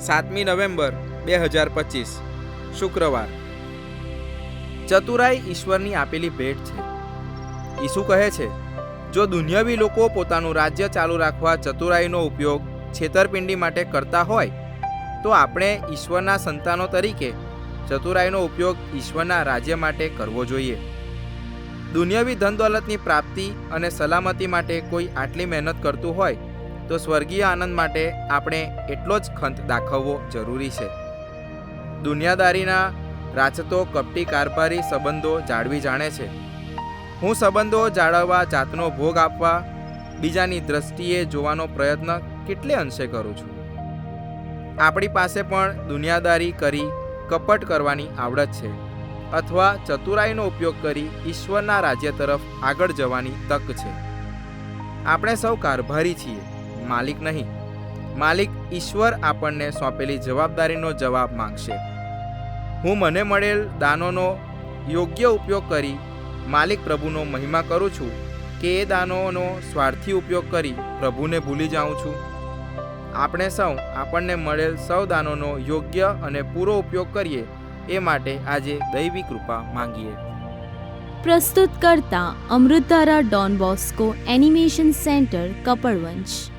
સાતમી નવેમ્બર બે હજાર પચીસ, શુક્રવાર. ચતુરાઈ ઈશ્વરની આપેલી ભેટ છે. ઈસુ કહે છે, જો દુનિયાવી લોકો પોતાનું રાજ્ય ચાલુ રાખવા ચતુરાઈનો ઉપયોગ છેતરપિંડી માટે કરતા હોય, તો આપણે ઈશ્વરના સંતાનો તરીકે ચતુરાઈનો ઉપયોગ ઈશ્વરના રાજ્ય માટે કરવો જોઈએ. દુનિયાવી ધન દોલતની પ્રાપ્તિ અને સલામતી માટે કોઈ આટલી મહેનત કરતું હોય તો સ્વર્ગીય આનંદ માટે આપણે એટલો જ ખંત દાખવવો જરૂરી છે. દુનિયાદારીના રાચતો કપટી કારભારી સંબંધો જાળવી જાણે છે. હું સંબંધો જાળવવા, જાતનો ભોગ આપવા, બીજાની દ્રષ્ટિએ જોવાનો પ્રયત્ન કેટલે અંશે કરું છું? આપણી પાસે પણ દુનિયાદારી કરી કપટ કરવાની આવડત છે અથવા ચતુરાઈનો ઉપયોગ કરી ઈશ્વરના રાજ્ય તરફ આગળ જવાની તક છે. આપણે સૌ કારભારી છીએ. માલિક નહીં. માલિક ઈશ્વર આપણને સોંપેલી જવાબદારીનો જવાબ માંગશે. હું મને મળેલ દાનોનો યોગ્ય ઉપયોગ કરી માલિક પ્રભુનો મહિમા કરું છું કે એ દાનોનો સ્વાર્થી ઉપયોગ કરી પ્રભુને ભૂલી જાઉં છું. આપણે સૌ આપણને મળેલ સૌ દાનોનો યોગ્ય અને પૂરો ઉપયોગ કરીએ એ માટે આજે દૈવી કૃપા માંગીએ. પ્રસ્તુત કરતા Amritdhara Don Bosco animation centre, Kapadvanj.